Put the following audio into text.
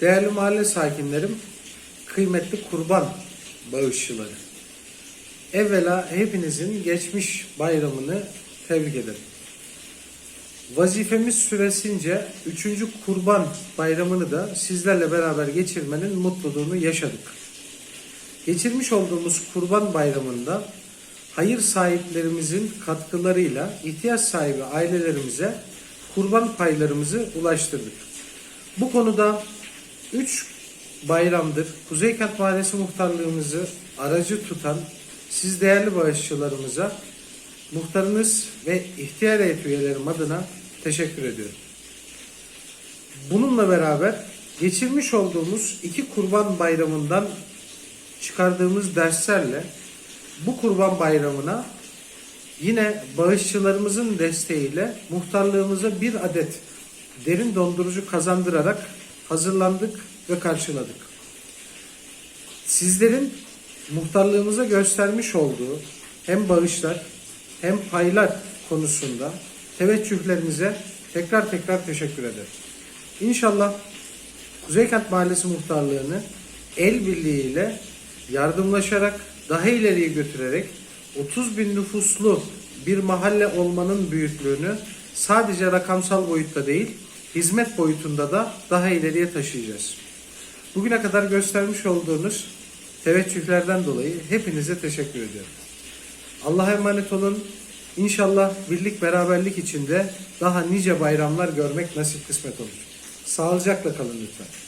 Değerli mahalle sakinlerim, kıymetli kurban bağışçıları. Evvela hepinizin geçmiş bayramını tebrik ederim. Vazifemiz süresince 3. Kurban Bayramını da sizlerle beraber geçirmenin mutluluğunu yaşadık. Geçirmiş olduğumuz Kurban Bayramı'nda hayır sahiplerimizin katkılarıyla ihtiyaç sahibi ailelerimize kurban paylarımızı ulaştırdık. Bu konuda 3 bayramdır Kuzeykent Mahallesi Muhtarlığımızı aracı tutan siz değerli bağışçılarımıza muhtarınız ve ihtiyar heyet üyelerim adına teşekkür ediyorum. Bununla beraber geçirmiş olduğumuz iki kurban bayramından çıkardığımız derslerle bu kurban bayramına yine bağışçılarımızın desteğiyle muhtarlığımıza bir adet derin dondurucu kazandırarak hazırlandık ve karşıladık. Sizlerin muhtarlığımıza göstermiş olduğu hem bağışlar hem paylar konusunda teveccühlerinize tekrar tekrar teşekkür ederim. İnşallah Kuzeykent Mahallesi Muhtarlığı'nı el birliğiyle yardımlaşarak daha ileriye götürerek 30 bin nüfuslu bir mahalle olmanın büyüklüğünü sadece rakamsal boyutta değil hizmet boyutunda da daha ileriye taşıyacağız. Bugüne kadar göstermiş olduğunuz teveccühlerden dolayı hepinize teşekkür ediyorum. Allah'a emanet olun. İnşallah birlik beraberlik içinde daha nice bayramlar görmek nasip kısmet olur. Sağlıcakla kalın lütfen.